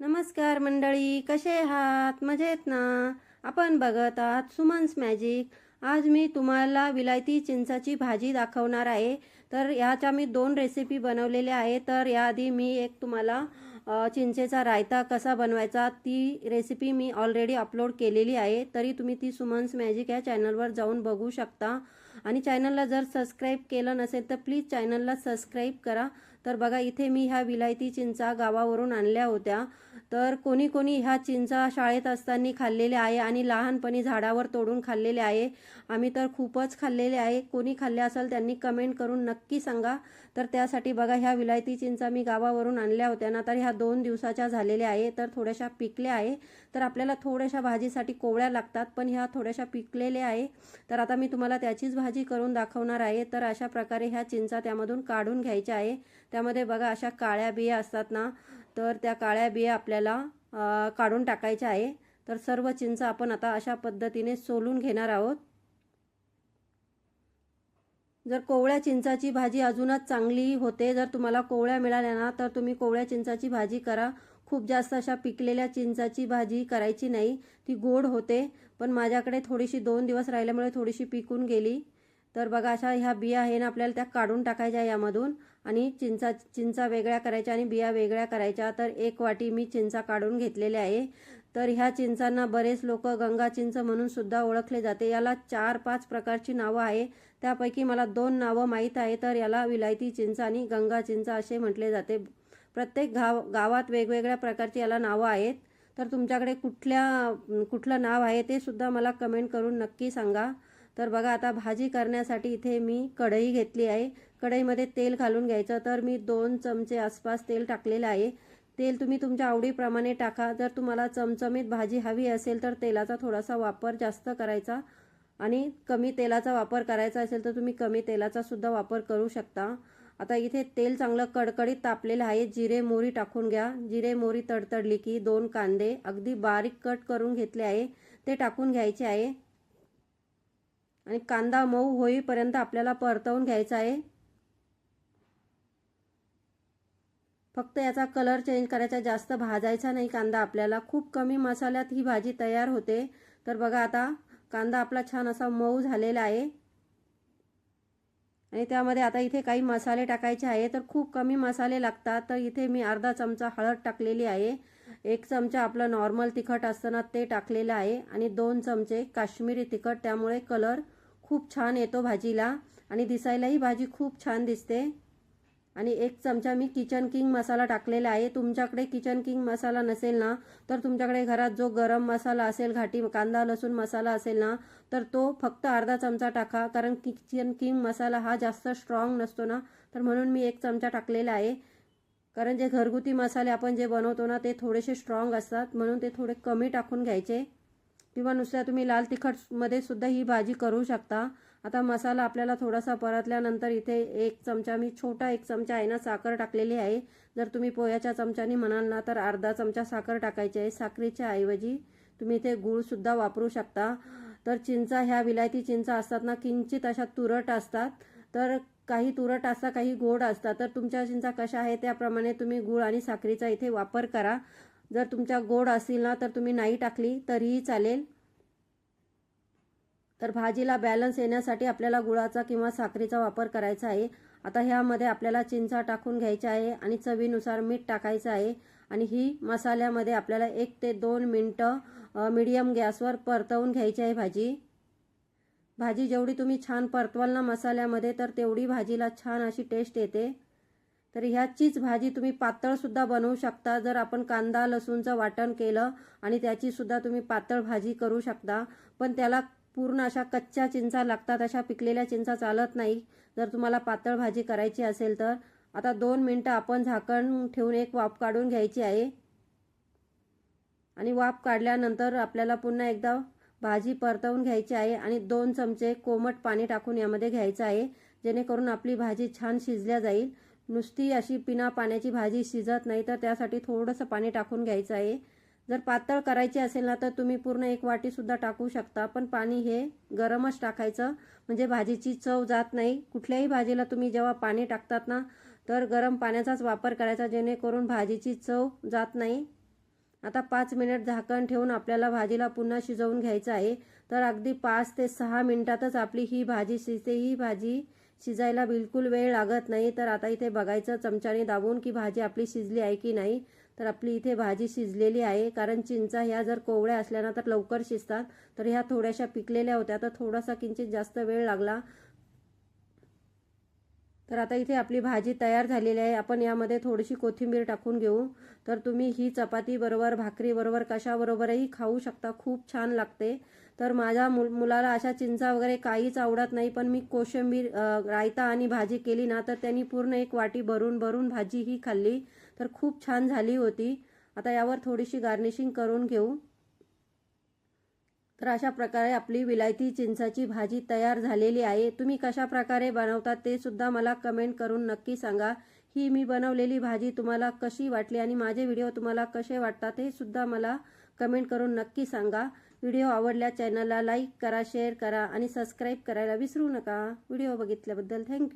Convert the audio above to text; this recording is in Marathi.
नमस्कार मंडळी कसे आहात? मजेत ना? आपण बघत आहात सुमन्स मॅजिक. आज मी तुम्हाला विलायती चिंचाची भाजी दाखवणार आहे. तर ह्याच्या मी दोन रेसिपी बनवलेल्या आहे तर याआधी मी एक तुम्हाला चिंचेचा रायता कसा बनवायचा ती रेसिपी मी ऑलरेडी अपलोड केलेली आहे. तरी तुम्ही ती सुमन्स मॅजिक या चॅनलवर जाऊन बघू शकता. आणि चॅनलला जर सबस्क्राईब केलं नसेल तर प्लीज चॅनलला सबस्क्राईब करा. तर बघा इथे मी ह्या विलायती चिंचा गावावरून आणल्या होत्या. तर कोणी कोणी ह्या चिंचा शाळेत असताना खाल्लेल्या आहे आणि लहानपणी झाडावर तोडून खाल्लेले आहे. आम्ही तर खूपच खाल्लेले आहे. कोणी खाल्ले असेल त्यांनी कमेंट करून नक्की सांगा. तर त्यासाठी बघा ह्या विलायती चिंचा मी गावावरून आणल्या होत्या. ना तर ह्या दोन दिवसाच्या झालेल्या आहे. तर थोड्याशा पिकल्या आहे. तर आपल्याला थोड्याशा भाजीसाठी कोवळ्या लागतात पण ह्या थोड्याशा पिकलेल्या आहे. तर आता मी तुम्हाला त्याचीच भाजी करून दाखवणार आहे. तर अशा प्रकारे ह्या चिंचा त्यामधून काढून घ्यायच्या आहे. त्यामध्ये बघा अशा काळ्या बिया असतात ना तर त्या काळ्या बिया आपल्याला काढून टाकायच्या आहे. तर सर्व चिंच आपण आता अशा पद्धतीने सोलून घेणार आहोत. जर कोवळ्या चिंचाची भाजी अजूनच चांगली होते जर तुम्हाला कोवळ्या मिळाल्या ना तर तुम्ही कोवळ्या चिंचाची भाजी करा. खूप जास्त अशा पिकलेल्या चिंचाची भाजी करायची नाही. ती गोड होते पण माझ्याकडे थोडीशी दोन दिवस राहिल्यामुळे थोडीशी पिकून गेली. तर बघा अशा ह्या बिया आहे ना आपल्याला त्या काढून टाकायच्या यामधून आणि चिंचा चिंचा वेगळ्या करायच्या आणि बिया वेगळ्या करायच्या. तर एक वाटी मी चिंचा काढून घेतलेल्या आहे. तर ह्या चिंचांना बरेच लोक गंगा चिंच म्हणून सुद्धा ओळखले जाते. याला चार पाच प्रकारची नावं आहे. त्यापैकी मला दोन नावं माहीत आहे. तर याला विलायती चिंच आणि गंगा चिंच असे म्हटले जाते. प्रत्येक गाव गावात वेगवेगळ्या प्रकारची याला नावं आहेत. तर तुमच्याकडे कुठल्या कुठलं नाव आहे ते सुद्धा मला कमेंट करून नक्की सांगा. तर बघा आता भाजी करण्यासाठी इथे मी कढई घेतली आहे. कढईमध्ये तेल घालून घ्यायचं. तर मी दोन चमचे आसपास तेल टाकलेलं आहे. तेल तुम्ही तुमच्या आवडीप्रमाणे टाका. जर तुम्हाला चमचमीत भाजी हवी असेल तर तेलाचा थोडासा वापर जास्त करायचा आणि कमी तेलाचा वापर करायचा असेल तर तुम्ही कमी तेलाचा सुद्धा वापर करू शकता. आता इथे तेल चांगलं कडकडीत तापलेलं आहे. जिरे मोहरी टाकून घ्या. जिरे मोहरी तडतडली की दोन कांदे अगदी बारीक कट करून घेतले आहे. ते टाकून घ्यायचे आहे. आणि कांदा मऊ होईपर्यंत आपल्याला परतवून घ्यायचा आहे. फक्त याचा कलर चेंज करायचा जास्त भाजायचा नाही कांदा आपल्याला. खूप कमी मसाल्यात ही भाजी तयार होते. तर बघा आता कांदा आपला छान असा मऊ झालेला आहे. आणि त्यामध्ये आता इथे काही मसाले टाकायचे आहे. तर खूप कमी मसाले लागतात. तर इथे मी अर्धा चमचा हळद टाकलेली आहे. एक चमचा आपलं नॉर्मल तिखट असताना ते टाकलेलं आहे. आणि दोन चमचे काश्मीरी तिखट. त्यामुळे कलर खूप छान येतो भाजीला आणि दिसायलाही भाजी खूप छान दिसते. आणि एक चमचा मी किचन किंग मसाला टाकलेला आहे. तुमच्याकडे किचन किंग मसाला नसेल ना तर तुमच्याकडे घरात जो गरम मसाला असेल घाटी कांदा लसूण मसाला असेल ना तर तो फक्त अर्धा चमचा टाका. कारण किचन किंग मसाला हा जास्त स्ट्रॉंग नसतो ना तर म्हणून मी एक चमचा टाकलेला आहे. कारण जे घरगुती मसाले आपण जे बनवतो ना ते थोडेसे स्ट्रॉंग असतात. म्हणून ते थोडे कमी टाकून घ्यायचे. किंवा नुसत्या तुम्ही लाल तिखटमध्ये सुद्धा ही भाजी करू शकता. आता मसाला आपल्याला थोडासा परतल्यानंतर इथे एक चमचा मी छोटा एक चमचा आहे ना साखर टाकलेली आहे. जर तुम्ही पोह्याच्या चमच्याने म्हणाल ना तर अर्धा चमचा साखर टाकायची आहे. साखरेच्या ऐवजी तुम्ही इथे गूळसुद्धा वापरू शकता. तर चिंचा ह्या विलायती चिंचा असतात ना किंचित अशा तुरट असतात. तर काही तुरट असतात काही गोड असतात. तर तुमच्या चिंचा कशा आहे त्याप्रमाणे तुम्ही गूळ आणि साखरेचा इथे वापर करा. जर तुमच्या गोड असतील ना तर तुम्ही नाही टाकली तरीही चालेल. तर भाजीला बॅलन्स येण्यासाठी आपल्याला गुळाचा किंवा साखरेचा वापर करायचा आहे. आता ह्यामध्ये आपल्याला चिंचा टाकून घ्यायचा आहे आणि चवीनुसार मीठ टाकायचं आहे. आणि ही मसाल्यामध्ये आपल्याला एक ते दोन मिनटं मीडियम गॅसवर परतवून घ्यायची आहे भाजी. भाजी जेवढी तुम्ही छान परतवाल ना मसाल्यामध्ये तर तेवढी भाजीला छान अशी टेस्ट येते. तर ह्याचीच भाजी तुम्ही पातळसुद्धा बनवू शकता. जर आपण कांदा लसूणचं वाटण केलं आणि त्याचीसुद्धा तुम्ही पातळ भाजी करू शकता. पण त्याला पूर्ण अशा कच्च्या चिंचा लागतात अशा पिकलेल्या चिंचा चालत नाही. जर तुम्हाला पातळ भाजी करायची असेल तर आता दोन मिनटं आपण झाकण ठेवून एक वाफ काढून घ्यायची आहे. आणि वाफ काढल्यानंतर आपल्याला पुन्हा एकदा भाजी परतवून घ्यायची आहे आणि दोन चमचे कोमट पाणी टाकून यामध्ये घ्यायचं आहे. जेणेकरून आपली भाजी छान शिजल्या जाईल. नुसती अशी पिना पाण्याची भाजी शिजत नाही तर त्यासाठी थोडंसं पाणी टाकून घ्यायचं आहे. जर पातळ करायची असेल ना तर तुम्ही पूर्ण एक वाटीसुद्धा टाकू शकता पण पाणी हे गरमच टाकायचं. म्हणजे भाजीची चव जात नाही. कुठल्याही भाजीला तुम्ही जेव्हा पाणी टाकतात ना तर गरम पाण्याचाच वापर करायचा जेणेकरून भाजीची चव जात नाही. आता पाच मिनिट झाकण ठेवून आपल्याला भाजीला पुन्हा शिजवून घ्यायचं आहे. तर अगदी पाच ते सहा मिनिटातच आपली ही भाजी शिजते. ही भाजी शिजायला बिलकुल वेळ लागत नाही. तर आता इथे बघायचं चमच्याने दाबून की भाजी आपली शिजली आहे की नाही? तर आपली इथे भाजी शिजलेली आहे. कारण चिंचा ह्या जर कोवळ्या असल्या ना तर लवकर शिजतात. तर ह्या थोड्याशा पिकलेल्या होत्या. तर थोडासा किंचित जास्त वेळ लागला. तर आता इथे आपली भाजी तयार झालेली आहे. आपण यामध्ये थोडीशी कोथिंबीर टाकून घेऊ. तर तुम्ही ही चपाती बरोबर भाकरी बरोबर कशाबरोबरही खाऊ शकता. खूप छान लागते. तर माझ्या मुल मुलाला अशा चिंचा वगैरे काहीच आवडत नाही पण मी कोशिंबीर रायता आणि भाजी केली ना तर त्यांनी पूर्ण एक वाटी भरून भरून भाजी ही खाल्ली. तर खूप छान झाली होती. आता यावर थोडीशी गार्निशिंग करून घेऊ. तर अशा प्रकारे आपली विलायती चिंचाची भाजी तयार झालेली आहे. तुम्ही कशा प्रकारे बनवता ते सुद्धा मला कमेंट करून नक्की सांगा. ही मी बनवलेली भाजी तुम्हाला कशी वाटली आणि माझे व्हिडिओ तुम्हाला कसे वाटतात हे सुद्धा मला कमेंट करून नक्की सांगा. व्हिडिओ आवडल्या चॅनलला लाईक करा शेअर करा आणि सबस्क्राईब करायला विसरू नका. Video बघितल्याबद्दल thank you